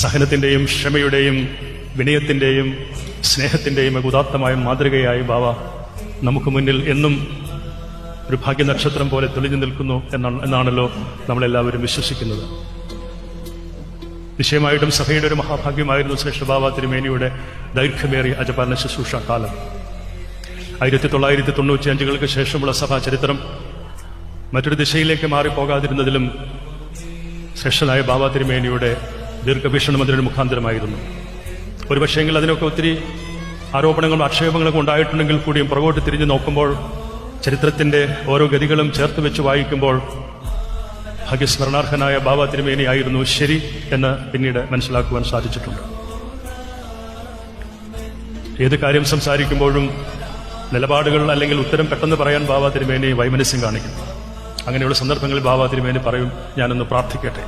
സഹനത്തിന്റെയും ക്ഷമയുടെയും വിനയത്തിന്റെയും സ്നേഹത്തിന്റെയും ഉദാത്തമായ മാതൃകയായി ബാവ നമുക്ക് മുന്നിൽ എന്നും ഒരു ഭാഗ്യനക്ഷത്രം പോലെ തെളിഞ്ഞു നിൽക്കുന്നു എന്നാണ് എന്നാണല്ലോ നമ്മളെല്ലാവരും വിശ്വസിക്കുന്നത്. നിശ്ചയമായിട്ടും സഭയുടെ ഒരു മഹാഭാഗ്യമായിരുന്നു ശ്രേഷ്ഠ ബാബ തിരുമേനിയുടെ ദൈർഘ്യമേറിയ അജപാലന ശുശ്രൂഷ കാലം. ആയിരത്തി തൊള്ളായിരത്തി തൊണ്ണൂറ്റി അഞ്ചുകൾക്ക് ശേഷമുള്ള സഭാ ചരിത്രം മറ്റൊരു ദിശയിലേക്ക് മാറിപ്പോകാതിരുന്നതിലും ശ്രേഷ്ഠനായ ബാബ തിരുമേനിയുടെ ദീർഘവീക്ഷണം മന്ത്രിയുടെ മുഖാന്തരമായിരുന്നു. ഒരുപക്ഷെങ്കിൽ അതിനൊക്കെ ഒത്തിരി ആരോപണങ്ങളും ആക്ഷേപങ്ങളൊക്കെ ഉണ്ടായിട്ടുണ്ടെങ്കിൽ കൂടിയും പുറകോട്ട് തിരിഞ്ഞു നോക്കുമ്പോൾ ചരിത്രത്തിന്റെ ഓരോ ഗതികളും ചേർത്ത് വെച്ച് വായിക്കുമ്പോൾ ഭാഗ്യസ്മരണാർഹനായ ബാബ തിരുമേനി ആയിരുന്നു ശരി എന്ന് പിന്നീട് മനസ്സിലാക്കുവാൻ സാധിച്ചിട്ടുണ്ട്. ഏത് കാര്യം സംസാരിക്കുമ്പോഴും നിലപാടുകൾ അല്ലെങ്കിൽ ഉത്തരം പെട്ടെന്ന് പറയാൻ ബാബ തിരുമേനി വൈമനസ്യം കാണിക്കും അങ്ങനെയുള്ള സന്ദർഭങ്ങളിൽ ബാബ തിരുമേനി പറയും ഞാനൊന്ന് പ്രാർത്ഥിക്കട്ടെ.